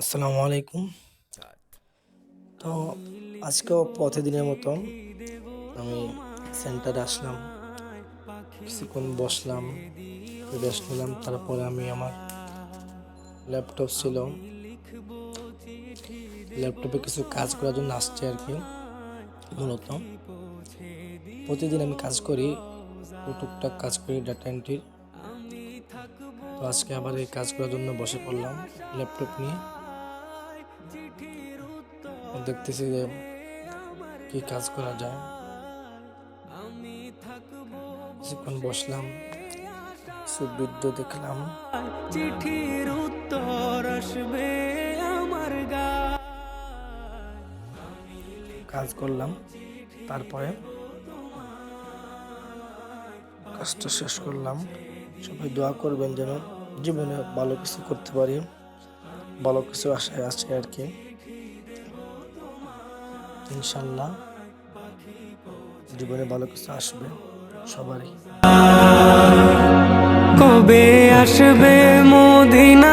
আসসালামু আলাইকুম। তো আজকেও প্রতিদিনের মতো আমি সেন্টারে আসলাম কিছুক্ষণ বসলাম, রেস্ট নিলাম, তারপরে আমি আমার ল্যাপটপ ছিল। ল্যাপটপে কিছু কাজ করার জন্য আসছে আর কি, মূলত। প্রতিদিন আমি কাজ করি টুকটাক কাজ করি ডাটা এন্ট্রির তো আজকে আবার এই কাজ করার জন্য বসে পড়লাম ল্যাপটপ নিয়ে। দেখতেছি যে কি কাজ করা যায়। কিছুক্ষণ বসলাম কিছু ভিডিও দেখলাম। চিঠির উত্তর আসবে আমার গা কাজ করলাম তারপরে কাজটা শেষ করলাম। সবাই দোয়া করবেন যেন জীবনে ভালো কিছু করতে পারি। ভালো কিছু আশায় আছে আর কি। ইনশাল্লাহ জীবনে ভালো কিছু আসবে সবারই। কবে আসবে মদিনা